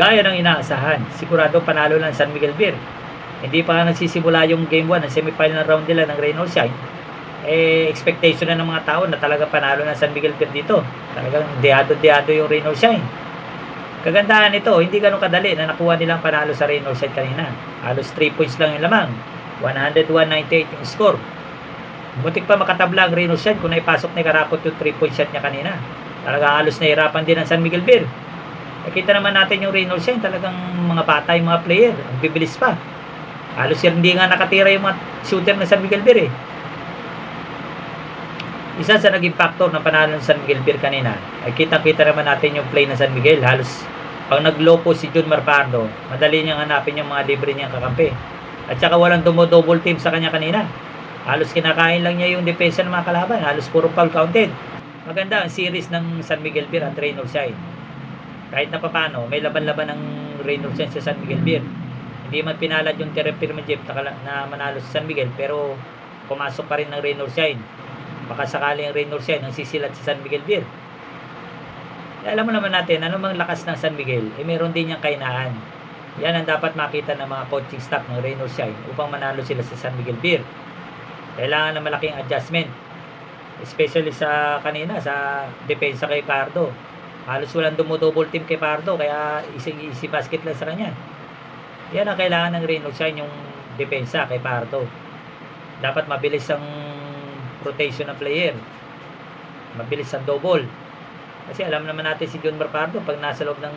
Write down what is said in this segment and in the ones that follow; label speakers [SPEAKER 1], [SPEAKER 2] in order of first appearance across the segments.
[SPEAKER 1] Gaya ng inaasahan, sigurado panalo ng San Miguel Beer. Hindi pa nagsisimula yung game 1 ng semifinal round nila ng or Shine. Eh, expectation na ng mga tao na talaga panalo ng San Miguel Beer dito. Talagang deado-deado yung or Shine. Kagandahan nito, hindi ganun kadali na nakuha nilang panalo sa or Shine kanina. Halos 3 points lang yung lamang. 101-98 yung score. Butik pa makatabla ang or Shine kung naipasok ni Karapot yung 3 point shot niya kanina. Talaga halos nahirapan din ang San Miguel Beer. Nakita naman natin yung or Shine, talagang mga bata yung mga player. Ang bibilis pa. Halos yan, hindi nga nakatira yung mga shooter ng San Miguel Beer eh. Isa sa naging factor ng panalo ng San Miguel Beer kanina ay kita-kita naman natin yung play ng San Miguel. Halos pag naglopo si Jun Marpardo, madali niyang hanapin yung mga libre niyang kakampi. At saka walang dumo-double team sa kanya kanina. Halos kinakain lang niya yung depensa ng mga kalaban. Halos puro foul counted. Maganda ang series ng San Miguel Beer at or Shine. Kahit na papano, may laban-laban ng Rain or Shine sa San Miguel Beer. Hindi man pinalad yung Terem Pyramid Jeep na, manalo sa San Miguel, pero pumasok pa rin ng Rain or Shine. Baka sakali ang Rain or Shine ang sisilat sa San Miguel Beer. Eh, alam mo naman natin, ano mang lakas ng San Miguel, eh meron din niyang kainaan. Yan ang dapat makita ng mga coaching staff ng Rain or Shine upang manalo sila sa San Miguel Beer. Kailangan ng malaking adjustment. Especially sa kanina, sa depensa kay Pardo. Halos walang dumodouble team kay Pardo, kaya easy-easy basket lang sa kanya. Yan ang kailangan ng or Shine, yung depensa kay Pardo. Dapat mabilis ang rotation ng player. Mabilis ang double. Kasi alam naman natin si John Marpardo, pag nasa loob ng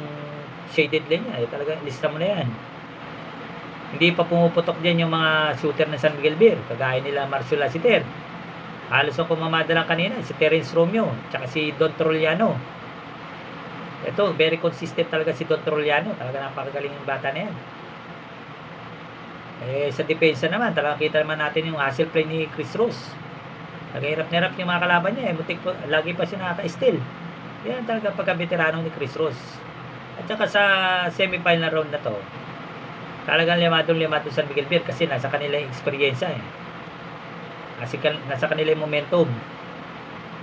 [SPEAKER 1] shaded lane niya, eh, talaga lista mo na yan. Hindi pa pumuputok dyan yung mga shooter ng San Miguel Beer, kagaya nila Marcio Lasiter. Halos ang kumamada lang kanina, si Terence Romeo, tsaka si Don Trolliano. Ito, very consistent talaga si Don Trolliano. Talaga napakagaling yung bata na yan. Eh, sa depensa naman, talaga kita naman natin yung hustle play ni Chris Rose. Nagahirap na hirap yung mga kalaban niya. Eh. Butik po, lagi pa siya nakaka-steal. Yan talaga pagka-veterano ni Chris Rose. At saka sa semi-final round na to, talagang limadong limado San Miguel Beer kasi nasa kanila yung experience eh. Kasi nasa kanila yung momentum.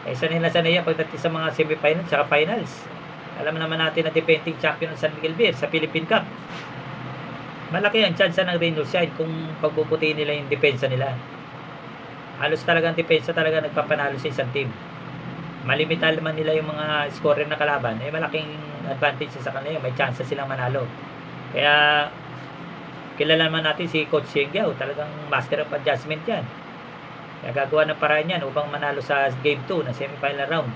[SPEAKER 1] Eh, sanay na sanay yan pagdating sa mga semi-finals at finals. Alam naman natin na defending champion ng San Miguel Beer sa Philippine Cup. Malaki ang chance ng Shine kung pagbubutiin nila yung depensa nila. Halos talagang depensa talaga nagpapanalo sa isang team. Malimital man nila yung mga scorer na kalaban, eh malaking advantage sa kanila, may chance silang manalo. Kaya kilala naman natin si Coach Sheng Yao, talagang master of adjustment yan. Kaya gagawa ng paraan yan upang manalo sa game 2 na semifinal round.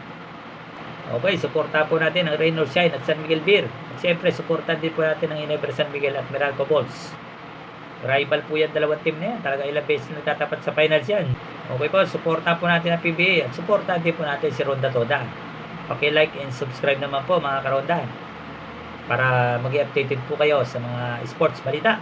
[SPEAKER 1] Okay, suporta po natin ang Rain or Shine at San Miguel Beer. At siyempre, suportahan din po natin ang Ginebra San Miguel at Meralco Bulls. Rival po yan dalawang team na yan. Talaga ilang beses na nagtatapat sa finals yan. Okay po, suportahan po natin ang PBA at suportahan din po natin si Ronda Toda. Paki-like and subscribe naman po mga karonda para mag updated po kayo sa mga sports balita.